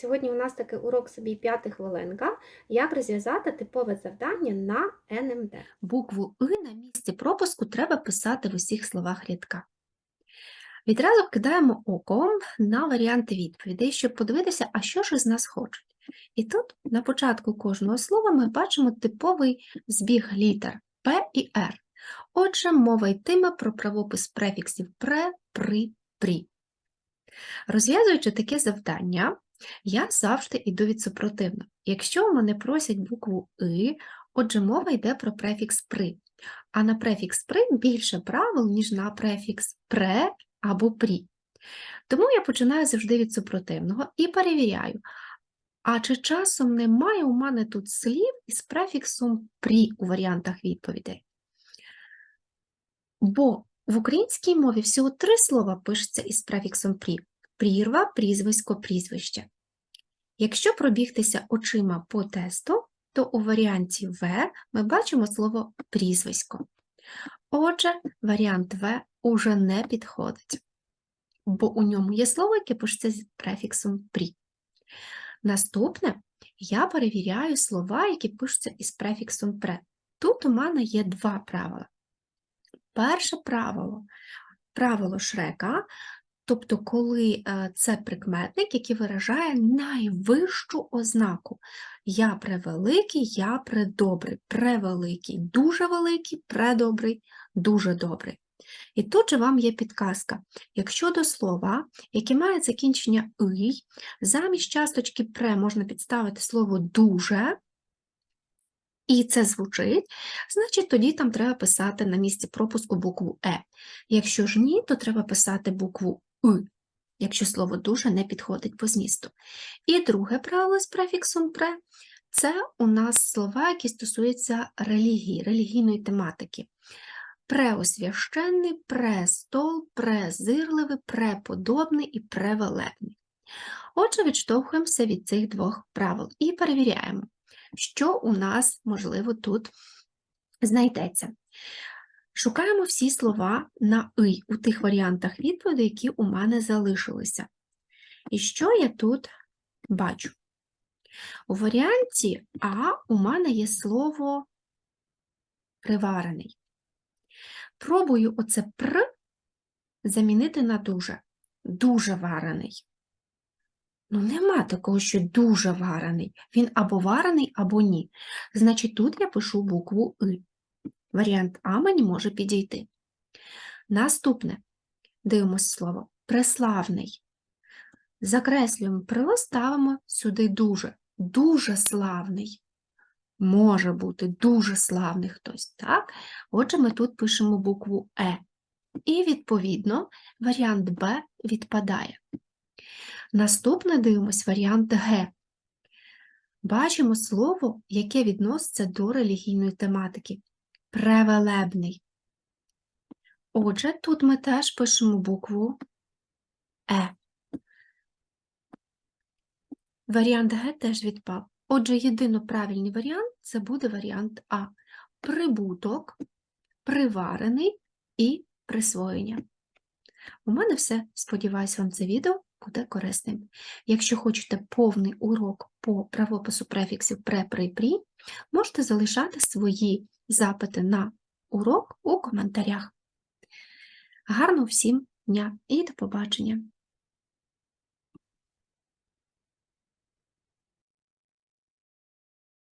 Сьогодні у нас такий урок собі п'ята хвилинка, як розв'язати типове завдання на НМД. Букву «и» на місці пропуску треба писати в усіх словах рядка. Відразу кидаємо оком на варіанти відповідей, щоб подивитися, а що ж із нас хочуть. І тут на початку кожного слова ми бачимо типовий збіг літер П і Р. Отже, мова йтиме про правопис префіксів пре, при, прі. Розв'язуючи таке завдання, я завжди йду від супротивно. Якщо мене просять букву «и», отже, мова йде про префікс «при», а на префікс «при» більше правил, ніж на префікс «пре» або «прі». Тому я починаю завжди від супротивного і перевіряю, а чи часом немає у мене тут слів із префіксом «прі» у варіантах відповідей? Бо в українській мові всього три слова пишуться із префіксом «прі» – прірва, прізвисько, прізвище. Якщо пробігтися очима по тесту, то у варіанті В ми бачимо слово прізвисько. Отже, варіант В уже не підходить, бо у ньому є слово, яке пишеться з префіксом «прі». Наступне я перевіряю слова, які пишуться із префіксом «пре». Тут у мене є два правила. Перше правило правило Шрека, тобто коли е, це прикметник, який виражає найвищу ознаку. Я превеликий, я предобрий, превеликий, дуже великий, предобрий, дуже добрий. І тут же вам є підказка. Якщо до слова, яке має закінчення «ий», замість часточки «пре» можна підставити слово «дуже», і це звучить, значить тоді там треба писати на місці пропуску букву Е. Якщо ж ні, то треба писати букву якщо слово дуже не підходить по змісту. І друге правило з префіксом «пре» – це у нас слова, які стосуються релігії, релігійної тематики. Преосвященний, престол, презирливий, преподобний і превелебний. Отже, відштовхуємося від цих двох правил і перевіряємо що у нас, можливо, тут знайдеться. Шукаємо всі слова на «ий» у тих варіантах відповіді, які у мене залишилися. І що я тут бачу? У варіанті А у мене є слово приварений. Пробую оце пр замінити на дуже. Дуже варений. Ну, нема такого, що дуже варений. Він або варений, або ні. Значить, тут я пишу букву И. Варіант А мені може підійти. Наступне. Дивимось слово. Преславний. Закреслюємо «про», ставимо сюди дуже. Дуже славний. Може бути дуже славний хтось, так? Отже, ми тут пишемо букву Е. І, відповідно, варіант Б відпадає. Наступне дивимось варіант Г. Бачимо слово, яке відноситься до релігійної тематики. Превелебний. Отже, тут ми теж пишемо букву Е. Варіант Г теж відпав. Отже, єдино правильний варіант це буде варіант А. Прибуток, приварений і присвоєння. У мене все. Сподіваюсь, вам це відео буде корисним. Якщо хочете повний урок по правопису префіксів пре, при, прі, можете залишати свої запити на урок у коментарях. Гарного всім дня і до побачення!